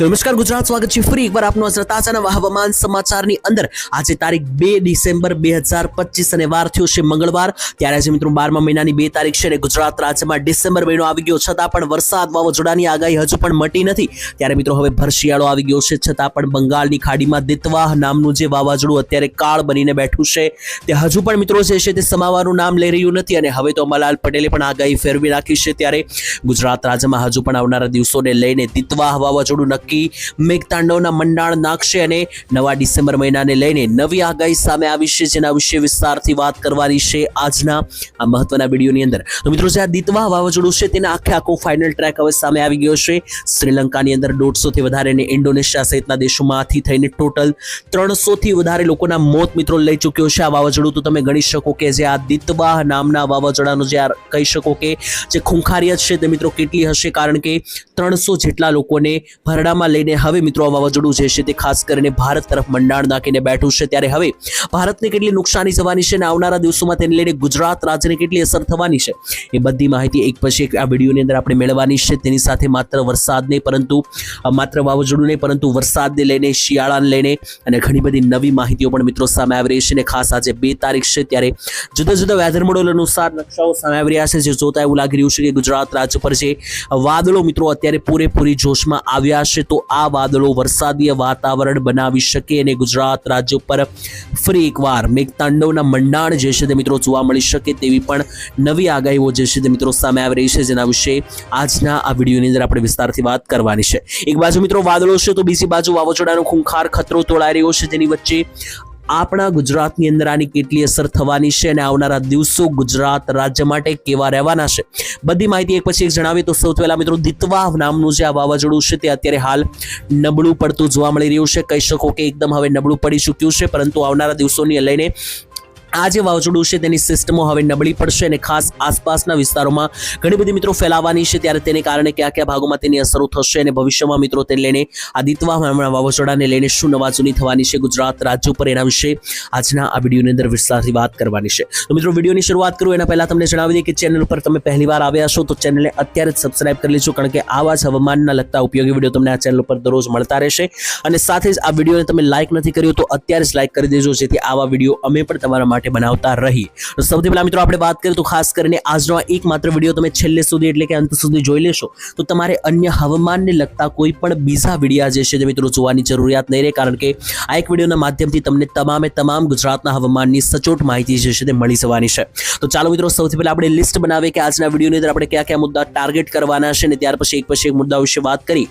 તો નમસ્કાર ગુજરાત, સ્વાગત છે ફરી એકવાર આપનું આજના તાજાના હવામાન સમાચારની અંદર. આજે તારીખ બે ડિસેમ્બર બે હજાર પચીસ અને વાર થયો છે મંગળવાર. ત્યારે આજે મિત્રો બારમા મહિનાની બે તારીખ છે અને ગુજરાત રાજ્યમાં ડિસેમ્બર મહિનો આવી ગયો. છતાં પણ વરસાદ, વાવાઝોડાની આગાહી હજુ પણ મટી નથી. ત્યારે મિત્રો હવે ભરશિયાળો આવી ગયો છે. છતાં પણ બંગાળની ખાડીમાં દિતવાહ નામનું જે વાવાઝોડું અત્યારે કાળ બનીને બેઠું છે, તે હજુ પણ મિત્રો જે છે તે સમાવાનું નામ લઈ રહ્યું નથી અને હવે તો અંબાલાલ પટેલે પણ આગાહી ફેરવી નાખી છે. ત્યારે ગુજરાત રાજ્યમાં હજુ પણ આવનારા દિવસોને લઈને દિતવાહ, વાવાઝોડું નક્કી મેઘતાંડવના મંડાણ નાખશે અને નવા ડિસેમ્બર મહિનાને લઈને નવી આગાહી સામે આવી છે, જેના વિશે વિસ્તારથી વાત કરવાની છે આજના આ મહત્વના વિડીયોની અંદર. તો મિત્રો, જે આ દિતવા વાવાઝોડું છે, તેના આખે આખો ફાઇનલ ટ્રેક હવે સામે આવી ગયો છે. શ્રીલંકાની અંદર દોઢસોથી વધારે અને ઇન્ડોનેશિયા સહિતના દેશોમાંથી થઈને ટોટલ ત્રણસોથી વધારે લોકોના મોત મિત્રો લઈ ચૂક્યો છે આ વાવાઝોડું. તો તમે ગણી શકો કે જે આ દિતવાહ નામના વાવાઝોડાનું જે કહી શકો કે જે ખૂંખારિયત છે તે મિત્રો કેટલી હશે? કારણ કે ત્રણસો જેટલા લોકોને ભરડામાં લઈને હવે મિત્રો આ વાવાઝોડું જે છે તે ખાસ કરીને ભારત તરફ મંડાણ નાખીને બેઠું છે. ત્યારે હવે ભારતને કેટલી નુકસાની થવાની છે અને આવનારા દિવસોમાં તેને લઈને ગુજરાત રાજ્યને કેટલી અસર થવાની છે એ બધી માહિતી એક પછી એક આ વિડીયોની અંદર આપણે મેળવવાની છે. તેની સાથે માત્ર વરસાદ નહીં, પરંતુ માત્ર વાવાઝોડું નહીં, પરંતુ વરસાદને લઈને, શિયાળાને લઈને અને ઘણી બધી નવી માહિતીઓ પણ મિત્રો સામે આવી રહી છે અને ખાસ આજે બે તારીખ છે ત્યારે જુદા જુદા વેધર મોડલ અનુસાર નકશાઓ સામે આવી રહ્યા છે. જે જોતા એવું લાગી રહ્યું છે કે ગુજરાત રાજ્ય પર જે વાદળો મિત્રો અત્યારે પૂરેપૂરી જોશમાં આવ્યા છે, તો આ વાદળો વરસાદીય વાતાવરણ બનાવી શકે અને ગુજરાત રાજ્ય પર ફરી એકવાર મેઘતાંડવના મંડાણ જે છે તે મિત્રો જોવા મળી શકે તેવી પણ નવી આગાહીઓ જે છે તે મિત્રો સામે આવી રહી છે, જેના વિશે આજના આ વિડીયોની અંદર આપણે વિસ્તારથી વાત કરવાની છે. એક બાજુ મિત્રો વાદળો છે, તો બીજી બાજુ વાવાઝોડાનો ખૂંખાર ખતરો તોળાઈ રહ્યો છે તેની વચ્ચે આપણા ગુજરાતની અંદર આની કેટલી અસર થવાની છે અને આવનારા દિવસો ગુજરાત રાજ્ય માટે કેવા રહેવાના છે? બધી માહિતી એક પછી એક જણાવીએ. તો સૌથી પહેલા મિત્રો દિતવાહ નામનું જે આ વાવાઝોડું છે તે અત્યારે હાલ નબળું પડતું જોવા મળી રહ્યું છે. કહી શકો કે એકદમ હવે નબળું પડી ચૂક્યું છે, પરંતુ આવનારા દિવસોની લઈને આ જે વાવાઝોડું છે, તેની સિસ્ટમો હવે નબળી પડશે અને ખાસ આસપાસના વિસ્તારોમાં ઘણી બધી મિત્રો ફેલાવાની છે, ત્યારે તેને કારણે કયા કયા ભાગોમાં તેની અસરો થશે અને ભવિષ્યમાં મિત્રો તેને લઈને આ દિતવા વાવાઝોડાને લઈને શું નવાજૂની થવાની છે, ગુજરાત રાજ્ય ઉપર એના વિશે આજના આ વિડીયોની અંદર વિસ્તારથી વાત કરવાની છે. તો મિત્રો વિડીયોની શરૂઆત કરું, એના પહેલાં તમને જણાવી દઈએ કે ચેનલ ઉપર તમે પહેલીવાર આવ્યા છો તો ચેનલને અત્યારે જ સબસ્ક્રાઇબ કરી લેજો, કારણ કે આવા જ હવામાનના લગતા ઉપયોગી વીડિયો તમને આ ચેનલ ઉપર દરરોજ મળતા રહેશે. અને સાથે જ આ વિડીયોને તમે લાઇક નથી કર્યો, તો અત્યારે જ લાઇક કરી દેજો, જેથી આવા વીડિયો અમે પણ તમારા માટે બનાવતા રહી. તો સૌથી પહેલા મિત્રો આપણે વાત કરીએ તો ખાસ કરીને આજનો આ એકમાત્ર વીડિયો તમે છેલ્લે સુધી એટલે કે અંત સુધી જોઈ લેશો. તો તમારે અન્ય હવામાનને લગતા કોઈ પણ બીજા વિડીયા જે છે તે મિત્રો જોવાની જરૂરિયાત નહીં રહે, કારણ કે આ એક વિડીયોના માધ્યમથી તમને તમામે તમામ ગુજરાતના હવામાનની સચોટ માહિતી જે છે તે મળી જવાની છે. તો ચાલો મિત્રો સૌથી પહેલા આપણે લિસ્ટ બનાવીએ કે આજના વિડીયોની અંદર આપણે કયા કયા મુદ્દા ટાર્ગેટ કરવાના છે અને ત્યાર પછી એક પછી એક મુદ્દા વિશે વાત કરી.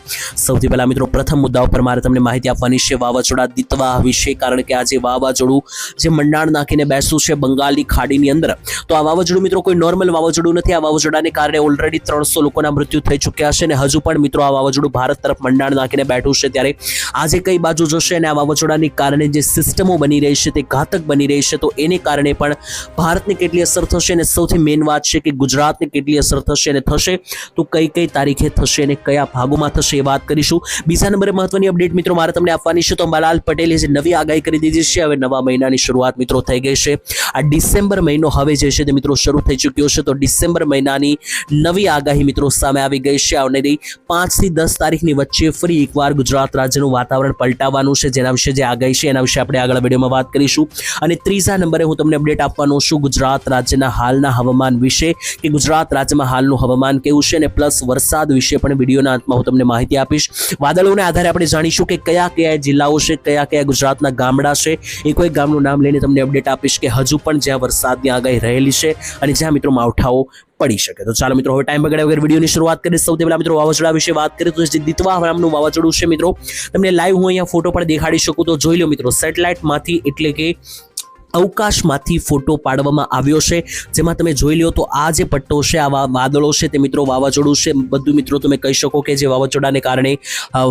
સૌથી પહેલા મિત્રો પ્રથમ મુદ્દા ઉપર મારે તમને માહિતી આપવાની છે વાવાઝોડા દિતવા વિશે, કારણ કે આજે વાવાઝોડું જે મંડાણ નાખીને બેસતું છે બંગાળની ખાડીની અંદર. તો આ વાવાઝોડું મિત્રો કોઈ નોર્મલ વાવાઝોડું નથી. આ વાવાઝોડાને કારણે ઓલરેડી ત્રણસો લોકોના મૃત્યુ થઈ ચૂક્યા છે અને હજુ પણ મિત્રો આ વાવાઝોડું ભારત તરફ મંડાણ નાખીને બેઠું છે. ત્યારે આજે કઈ બાજુ જશે અને આ વાવાઝોડાની કારણે જે સિસ્ટમો બની રહી છે તે ઘાતક બની રહી છે. તો એને કારણે પણ ભારતને કેટલી અસર થશે અને સૌથી મેઇન વાત છે કે ગુજરાતને કેટલી અસર થશે અને થશે તો કઈ કઈ તારીખે થશે અને કયા ભાગોમાં થશે એ વાત કરીશું. બીજા નંબરે મહત્વની અપડેટ મિત્રો મારે તમને આપવાની છે. તો અંબાલાલ પટેલે જે નવી આગાહી કરી દીધી છે, હવે નવા મહિનાની શરૂઆત મિત્રો થઈ ગઈ છે. આ ડિસેમ્બર મહિનો હવે જે છે તે મિત્રો શરૂ થઈ ચૂક્યો છે. તો ડિસેમ્બર મહિનાની નવી આગાહી મિત્રો સામે આવી ગઈ છે. આવનારી પાંચથી દસ તારીખની વચ્ચે ફરી એકવાર ગુજરાત રાજ્યનું વાતાવરણ પલટાવવાનું છે. જેના વિશે જે આગાહી છે એના વિશે આપણે આગળ વિડીયોમાં વાત કરીશું. અને ત્રીજા નંબરે હું તમને અપડેટ આપવાનો છું ગુજરાત રાજ્યના હાલના હવામાન વિશે કે ગુજરાત રાજ્યમાં હાલનું હવામાન કેવું છે અને પ્લસ વરસાદ વિશે પણ વિડીયોના અંતમાં હું તમને માહિતી આપીશ. વાદળોના આધારે આપણે જાણીશું કે કયા કયા જિલ્લાઓ છે, કયા કયા ગુજરાતના ગામડા છે. એ કોઈ ગામનું નામ લઈને તમને અપડેટ આપીશ. કે હજુ પણ જ્યાં વરસાદની આગાહી રહેલી છે અને જ્યાં મિત્રો માવઠાઓ પડી શકે. તો ચાલો મિત્રો, હવે ટાઈમ બગાડ્યા વગર વિડીયોની શરૂઆત કરીએ. સૌથી પહેલાં મિત્રો વાવાઝોડા વિશે વાત કરીએ તો જે દિતવા નામનું વાવાઝોડું છે મિત્રો, તમને લાઈવ હું અહીંયા ફોટો પણ દેખાડી શકું. તો જોઈ લો મિત્રો સેટેલાઇટમાંથી એટલે કે અવકાશમાંથી ફોટો પાડવામાં આવ્યો છે. જેમાં તમે જોઈ લો તો આ જે પટ્ટો છે આ વાદળો છે તે મિત્રો વાવાઝોડું છે. બધું મિત્રો તમે કહી શકો કે જે વાવાઝોડાને કારણે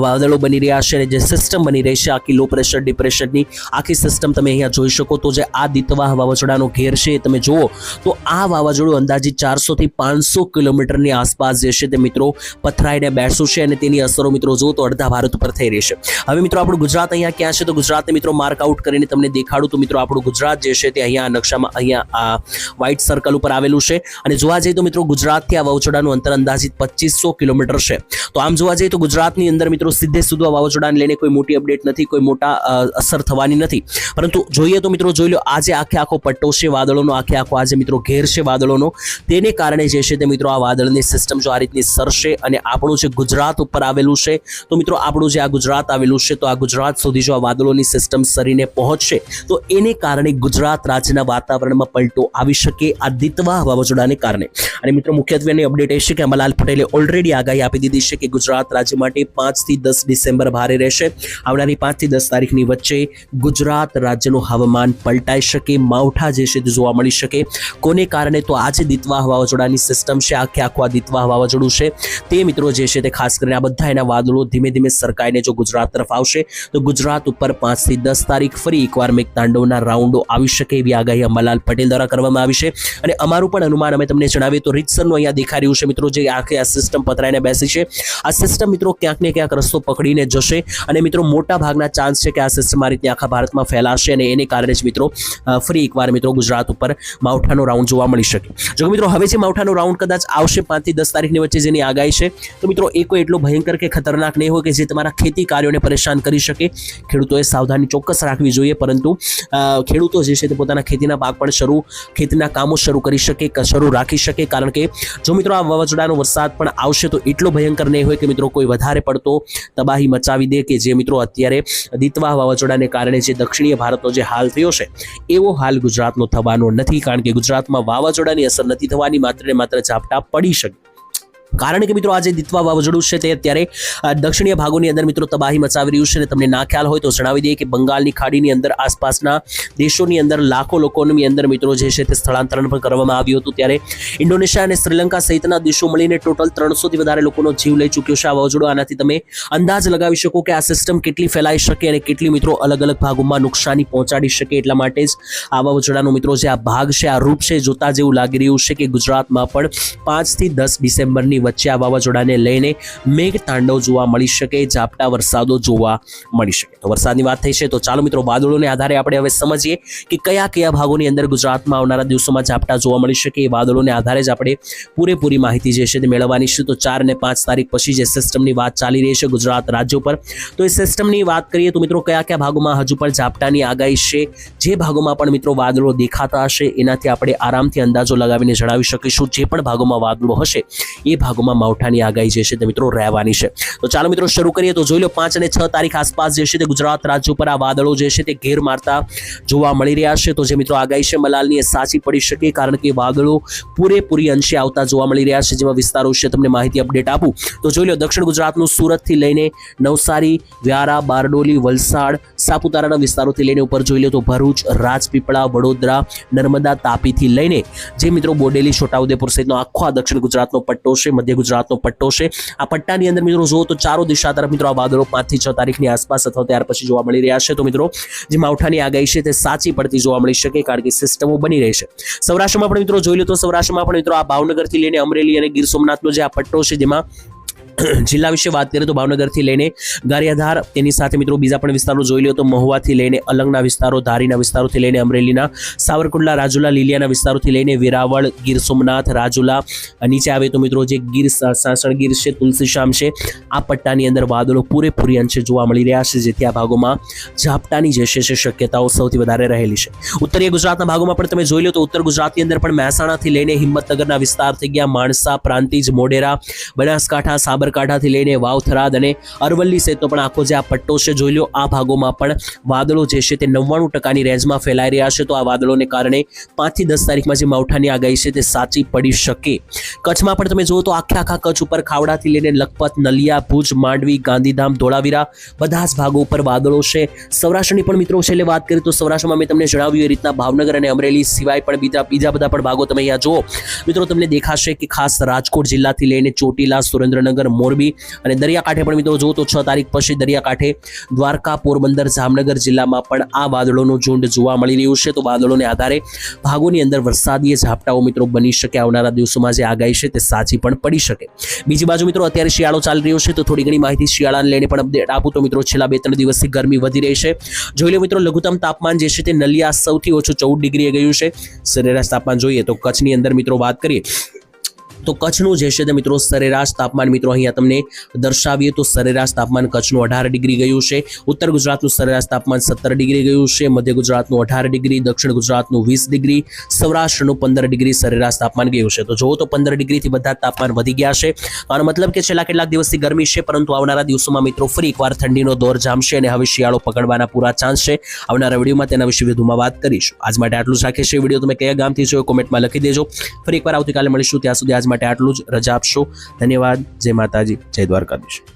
વાદળો બની રહ્યા છે અને જે સિસ્ટમ બની રહી છે, આખી લો પ્રેશર ડિપ્રેશનની આખી સિસ્ટમ તમે અહીંયા જોઈ શકો તો જે આ દિતવાહ વાવાઝોડાનો ઘેર છે તમે જુઓ તો આ વાવાઝોડું અંદાજિત ચારસોથી પાંચસો કિલોમીટરની આસપાસ જે છે તે મિત્રો પથરાઈને બેસું છે અને તેની અસરો મિત્રો જુઓ તો અડધા ભારત ઉપર થઈ રહી છે. હવે મિત્રો આપણું ગુજરાત અહીંયા ક્યાં છે? તો ગુજરાતને મિત્રો માર્ક આઉટ કરીને તમને દેખાડું તો મિત્રો આપણું ગુજરાત ગુજરાત જે છે તે અહીંયા નકશામાં અહીંયા આ વ્હાઇટ સર્કલ ઉપર આવેલું છે. અને જોવા જઈએ તો મિત્રો ગુજરાતથી આ વાવાઝોડાનું અંતર અંદાજિત પચીસો કિલોમીટર છે. તો આમ જોવા જઈએ તો ગુજરાતની અંદર મિત્રો સીધે સીધું આ વાવાઝોડાને લઈને કોઈ મોટી અપડેટ નથી, કોઈ મોટા અસર થવાની નથી. પરંતુ જોઈએ તો મિત્રો જોઈ લો આજે આખે આખો પટ્ટો છે, વાદળોનો આખે આખો આજે મિત્રો ઘેર છે વાદળોનો. તેને કારણે જે છે તે મિત્રો આ વાદળની સિસ્ટમ જો આ રીતની સરશે અને આપણું જે ગુજરાત ઉપર આવેલું છે, તો મિત્રો આપણું જે આ ગુજરાત આવેલું છે, તો આ ગુજરાત સુધી જો આ વાદળોની સિસ્ટમ સરીને પહોંચશે, તો એને કારણે ગુજરાત રાજ્યના વાતાવરણમાં પલટો આવી શકે આ દિતવા વાવાઝોડાને કારણે. અને મિત્રો મુખ્યત્વેની અપડેટ એ છે કે અંબાલાલ પટેલે ઓલરેડી આગાહી આપી દીધી છે કે ગુજરાત રાજ્ય માટે પાંચથી દસ ડિસેમ્બર ભારે રહેશે. આવનારી પાંચથી દસ તારીખની વચ્ચે ગુજરાત રાજ્યનું હવામાન પલટાઈ શકે, માવઠા જે છે તે જોવા મળી શકે. કોને કારણે તો આજે દિતવાહ વાવાઝોડાની સિસ્ટમ છે, આખે આખું આ દિતવાહ વાવાઝોડું છે. તે મિત્રો જે છે તે ખાસ કરીને આ બધા એના વાદળો ધીમે ધીમે સરકાઈને જો ગુજરાત તરફ આવશે, તો ગુજરાત ઉપર પાંચથી દસ તારીખ ફરી એકવાર મેઘતાંડવના રાઉન્ડો આવી શકે એવી આગાહી અંબાલાલ પટેલ દ્વારા કરવામાં આવી છે અને અમારું પણ અનુમાન અમે તમને જણાવીએ તો રીતસરનું અહીંયા દેખાઈ રહ્યું છે. મિત્રો જે આખે આ સિસ્ટમ પથરાઈને બેસી છે. આ સિસ્ટમ મિત્રો ક્યાંક ને ક્યાંક રસ્તો પકડીને જશે અને મિત્રો મોટા ભાગના ચાન્સ છે કે આ સિસ્ટમ આ રીતે આખા ભારતમાં ફેલાશે અને એને કારણે જ મિત્રો ફરી એકવાર મિત્રો ગુજરાત ઉપર માવઠાનો રાઉન્ડ જોવા મળી શકે. જો કે મિત્રો હવે જે માવઠાનો રાઉન્ડ કદાચ આવશે પાંચથી દસ તારીખની વચ્ચે જેની આગાહી છે તો મિત્રો એ કોઈ એટલો ભયંકર કે ખતરનાક નહીં હોય કે જે તમારા ખેતી કાર્યોને પરેશાન કરી શકે. ખેડૂતોએ સાવધાની ચોક્કસ રાખવી જોઈએ પરંતુ અ, ખેડૂતો જે છે તે પોતાના ખેતીના પાક પણ શરૂ, ખેતીના કામો શરૂ કરી શકે શરૂ રાખી શકે. કારણ કે જો મિત્રો આ વાવાઝોડાનો વરસાદ પણ આવશે તો એટલો ભયંકર નહીં હોય કે મિત્રો કોઈ વધારે પડતો તબાહી મચાવી દે કે જે મિત્રો અત્યારે દીતવા વાવાઝોડાને કારણે જે દક્ષિણીય ભારતનો જે હાલ થયો છે, એવો હાલ ગુજરાતનો થવાનો નથી. કારણ કે ગુજરાતમાં વાવાઝોડાની અસર નથી થવાની, માત્ર ને માત્ર ઝાપટા પડી શકે. કારણ કે મિત્રો આજે દિતવા વાવાઝોડું છે તે અત્યારે દક્ષિણીય ભાગોની અંદર મિત્રો તબાહી મચાવી રહ્યું છે અને તમને ના ખ્યાલ હોય તો જણાવી દઈએ કે બંગાળની ખાડીની અંદર આસપાસના દેશોની અંદર લાખો લોકોની અંદર મિત્રો જે છે તે સ્થળાંતરણ પણ કરવામાં આવ્યું હતું. ત્યારે ઇન્ડોનેશિયા અને શ્રીલંકા સહિતના દેશો મળીને ટોટલ ત્રણસોથી વધારે લોકોનો જીવ લઈ ચૂક્યો છે આ વાવાઝોડું. આનાથી તમે અંદાજ લગાવી શકો કે આ સિસ્ટમ કેટલી ફેલાઈ શકે અને કેટલી મિત્રો અલગ અલગ ભાગોમાં નુકસાની પહોંચાડી શકે એટલા માટે જ આ વાવાઝોડાનો મિત્રો જે આ ભાગ છે, આ રૂપ છે, જોતા જેવું લાગી રહ્યું છે કે ગુજરાતમાં પણ પાંચથી દસ ડિસેમ્બરની વચ્ચે આ વાવાઝોડાને લઈને મેઘ તાંડવ જોવા મળી શકે, ઝાપટા વરસાદો જોવા મળી શકે. તો વરસાદની વાત થઈ છે, તો ચાલો મિત્રો વાદળોને આધારે આપણે હવે સમજીએ કે કયા કયા ભાગોની અંદર ગુજરાતમાં આવનારા દિવસોમાં ઝાપટા જોવા મળી શકે. એ વાદળોને આધારે જ આપણે પૂરેપૂરી માહિતી જે છે તે મેળવવાની છે. તો ચાર અને પાંચ તારીખ પછી જે સિસ્ટમની વાત ચાલી રહી છે ગુજરાત રાજ્યો પર તો એ સિસ્ટમની વાત કરીએ તો મિત્રો કયા કયા ભાગોમાં હજુ પણ ઝાપટાની આગાહી છે? જે ભાગોમાં પણ મિત્રો વાદળો દેખાતા હશે, એનાથી આપણે આરામથી અંદાજો લગાવીને જણાવી શકીશું. જે પણ ભાગોમાં વાદળો હશે, એ ભાગોમાં માવઠાની આગાહી જે છે તે મિત્રો રહેવાની છે. તો ચાલો મિત્રો શરૂ કરીએ. તો જોઈ લો પાંચ અને છ તારીખ આસપાસ જે છે તે ગુજરાત રાજ્ય ઉપર આ વાદળો જે છે તે ઘેર મારતા જોવા મળી રહ્યા છે. તો જે મિત્રો આગાહી છે મલાલની એ સાચી પડી શકે કારણ કે વાદળો પૂરેપૂરી અંશે આવતા જોવા મળી રહ્યા છે જેવા વિસ્તારો છે. તમને માહિતી અપડેટ આપું. તો જોઈ લો દક્ષિણ ગુજરાતનું સુરતથી લઈને નવસારી, વ્યારા, બારડોલી, વલસાડ, સાપુતારાના વિસ્તારોથી લઈને ઉપર જોઈ લો તો ભરૂચ, રાજપીપળા, વડોદરા, નર્મદા, તાપીથી લઈને જે મિત્રો બોડેલી, છોટાઉદેપુર સહિતનો આખો આ દક્ષિણ ગુજરાતનો પટ્ટો છે. મધ્ય ગુજરાતનો પટ્ટો છે. આ પટ્ટાની અંદર મિત્રો જુઓ તો ચારો દિશા તરફ મિત્રો આ વાદળો પાંચથી છ તારીખની આસપાસ અથવા ત્યાર પછી જોવા મળી રહ્યા છે. તો મિત્રો, જે માવઠાની આગાહી છે તે સાચી પડતી જોવા મળી શકે કારણ કે સિસ્ટમો બની રહી છે. સૌરાષ્ટ્રમાં પણ મિત્રો જોઈ લો તો સૌરાષ્ટ્રમાં પણ મિત્રો આ ભાવનગરથી લઈને અમરેલી અને ગીર સોમનાથનો જે આ પટ્ટો છે, જેમાં જિલ્લા વિશે વાત કરીએ તો ભાવનગરથી લઈને ગારિયાધાર તેની સાથે મિત્રો બીજા પણ વિસ્તારો જોઈ લો તો મહુવાથી લઈને અલંગના વિસ્તારો, ધારીના વિસ્તારોથી લઈને અમરેલીના, સાવરકુંડલા, રાજુલા, લીલિયાના વિસ્તારોથી લઈને વેરાવળ, ગીર સોમનાથ, રાજુલા નીચે આવે તો મિત્રો જે ગીર સાસણ ગીર છે તુલસીશ્યામ છે, આ પટ્ટાની અંદર વાદળો પૂરેપૂરી અંશે જોવા મળી રહ્યા છે, જેથી આ ભાગોમાં ઝાપટાની જે છે શક્યતાઓ સૌથી વધારે રહેલી છે. ઉત્તરીય ગુજરાતના ભાગોમાં પણ તમે જોઈ લો તો ઉત્તર ગુજરાતની અંદર પણ મહેસાણાથી લઈને હિંમતનગરના વિસ્તાર થઈ ગયા, માણસા, પ્રાંતિજ, મોઢેરા, બનાસકાંઠા સાબરકાંઠાથી લઈને વાવથરાદ અને અરવલ્લી સહિતનો પણ આખો જે આ પટ્ટો છે, જોઈ લો આ ભાગોમાં પણ વાદળો જે છે તે નવ્વાણું ટકાની રેન્જમાં ફેલાઈ રહ્યા છે. તો આ વાદળોને કારણે પાંચથી દસ તારીખમાં જે માવઠાની આગાહી છે તે સાચી પડી શકે. કચ્છમાં પણ તમે જુઓ તો આખા આખા કચ્છ ઉપર ખાવડાથી લઈને લખપત, નલિયા, ભુજ, માંડવી, ગાંધીધામ, ધોળાવીરા બધા જ ભાગો ઉપર વાદળો છે. સૌરાષ્ટ્રની પણ મિત્રો છેલ્લે વાત કરીએ તો સૌરાષ્ટ્રમાં મેં તમને જણાવ્યું એ રીતના ભાવનગર અને અમરેલી સિવાય પણ બીજા બીજા બધા પણ ભાગો તમે અહીંયા જુઓ. મિત્રો, તમને દેખાશે કે ખાસ રાજકોટ જિલ્લાથી લઈને ચોટીલા, સુરેન્દ્રનગર મોરબી અને દરિયાકાંઠે પણ મિત્રો જો તો છ તારીખ પછી દરિયાકાંઠે દ્વારકા પોરબંદર જામનગર જિલ્લામાં પણ આ વાદળોનું ઝુંડ જોવા મળી રહ્યું છે. તો વાદળોને આધારે ભાગોની અંદર વરસાદીય ઝાપટાઓ મિત્રો બની શકે. આવનારા દિવસોમાં જે આગાહી છે તે સાચી પણ પડી શકે. બીજી બાજુ મિત્રો અત્યારે શિયાળો ચાલી રહ્યો છે. તો થોડી ઘણી માહિતી શિયાળાને લઈને પણ અપડેટ આપું તો મિત્રો છેલ્લા બે ત્રણ દિવસથી ગરમી વધી રહી છે. જોઈ લો મિત્રો લઘુત્તમ તાપમાન જે છે તે નલિયા સૌથી ઓછું ચૌદ ડિગ્રીએ ગયું છે. સરેરાશ તાપમાન જોઈએ તો કચ્છની અંદર મિત્રો વાત કરીએ તો કચ્છનું જે છે તે મિત્રો? સરેરાશ તાપમાન મિત્રો અહીંયા તમને દર્શાવીએ તો સરેરાશ તાપમાન કચ્છનું અઢાર ડિગ્રી ગયું છે. ઉત્તર ગુજરાતનું સરેરાશ તાપમાન સત્તર ડિગ્રી ગયું છે. મધ્ય ગુજરાતનું અઢાર ડિગ્રી, દક્ષિણ ગુજરાતનું વીસ ડિગ્રી, સૌરાષ્ટ્રનું પંદર ડિગ્રી સરેરાશ તાપમાન ગયું છે. તો જુઓ તો પંદર ડિગ્રીથી બધા તાપમાન વધી ગયા છે. આનો મતલબ કે છેલ્લા કેટલાક દિવસથી ગરમી છે, પરંતુ આવનારા દિવસોમાં મિત્રો ફરી એકવાર ઠંડીનો દોર જામશે અને હવે શિયાળો પકડવાના પૂરા ચાન્સ છે. આવનારા વિડીયોમાં તેના વિશે વધુમાં વાત કરીશું. આજ માટે આટલું જ રાખીએ છીએ. વીડિયો તમે કયા ગામથી જોયો કોમેન્ટમાં લખી દેજો. ફરી એકવાર આવતીકાલે મળીશું. ત્યાં સુધી આજ માટે આટલું જ રજા આપશો. ધન્યવાદ. જય માતાજી. જય દ્વારકાધીશ.